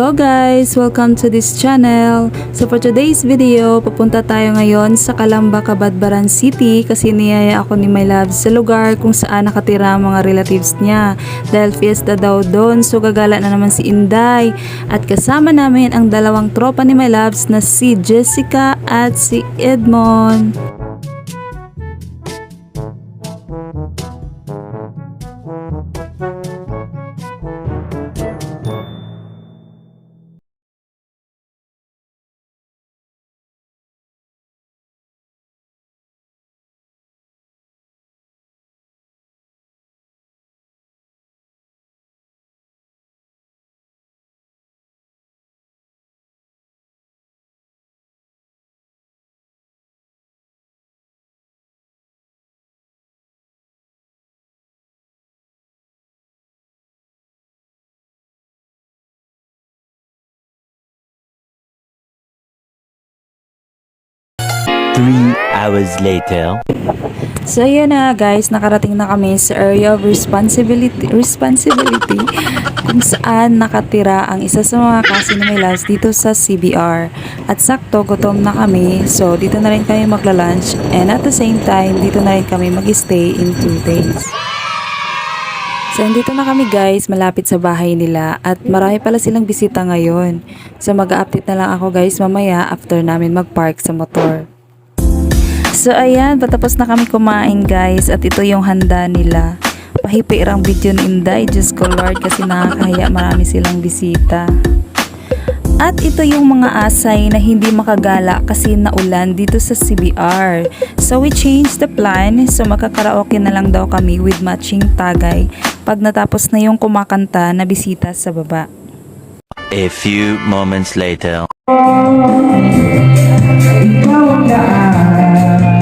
Hello guys! Welcome to this channel. So for today's video, pupunta tayo ngayon sa Calamba, Cabadbaran City kasi niyaya ako ni My Love sa lugar kung saan nakatira ang mga relatives niya. Dahil fiesta daw doon, so gagala na naman si Inday. At kasama namin ang dalawang tropa ni My Loves na si Jessica at si Edmond. Three hours later. So yun na guys, nakarating na kami sa area of responsibility, responsibility kung saan nakatira ang isa sa mga kasi ni Milas dito sa CBR. At sakto, gutom na kami. So dito na rin kami magla-lunch and at the same time, dito na rin kami mag-stay in two days. So, dito na kami guys, malapit sa bahay nila at marami pala silang bisita ngayon. So, mag-update na lang ako guys mamaya after namin mag-park sa motor. So ayan, patapos na kami kumain guys at ito yung handa nila. Pahipirang video ni Inday, Diyos ko Lord kasi nakakahiya marami silang bisita. At ito yung mga asay na hindi makagala kasi naulan dito sa CBR. So we changed the plan, so makakaraoke na lang daw kami with matching tagay pag natapos na yung kumakanta na bisita sa baba. A few moments later. Kau dah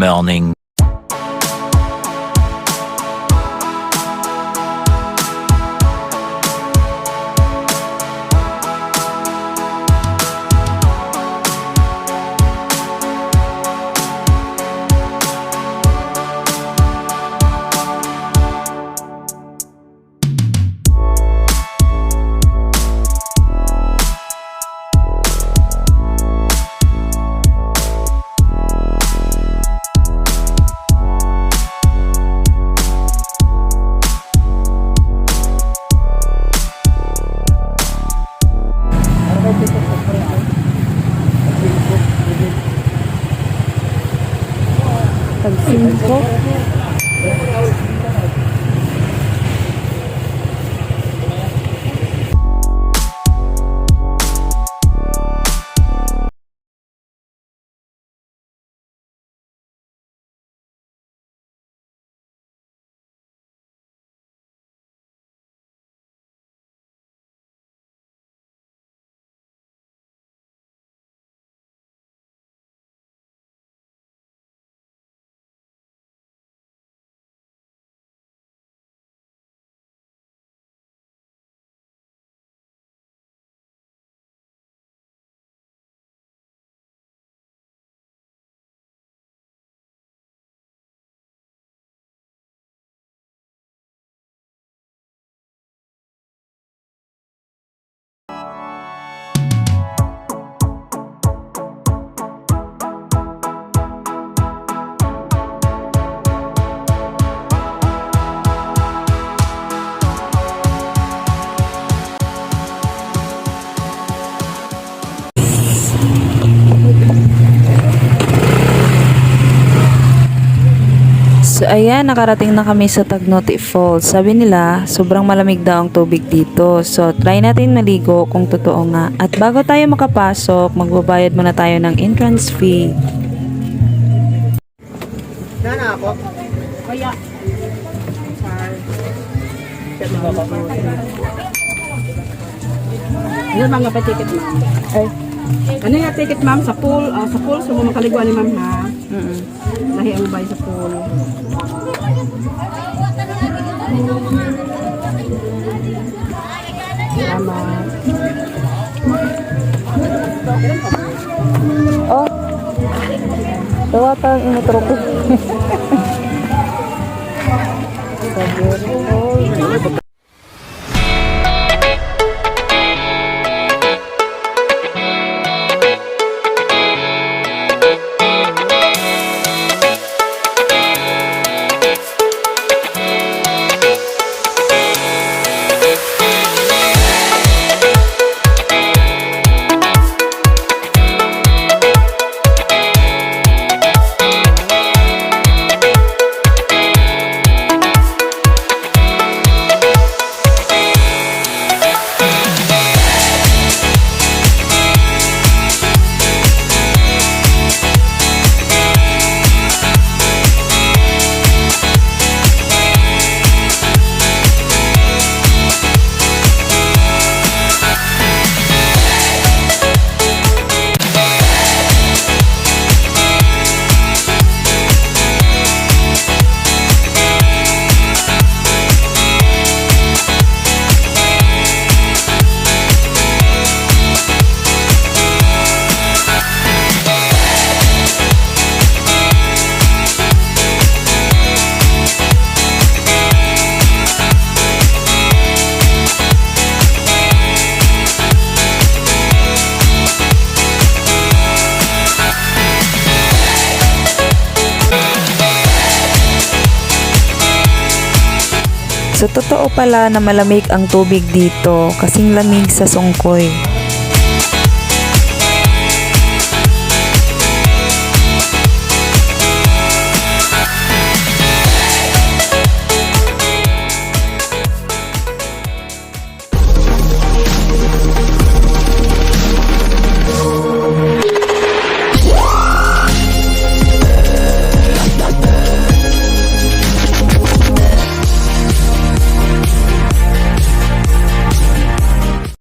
morning. So ayan, nakarating na kami sa Tagnote Falls. Sabi nila, sobrang malamig daw ang tubig dito. So try natin maligo kung totoo nga. At bago tayo makapasok, magbabayad muna tayo ng entrance fee. Nana ako. Kaya. Ano mga pa-ticket ma'am? Ay. Ano yung ticket ma'am sa pool? ah, sa pool, so makaligwa ni ma'am ha? Mm-mm. Lahi ang bay sa pool. Salamat. Oh. Dawa pa ang inutro ko. So totoo pala na malamig ang tubig dito kasing lamig sa Songkoy.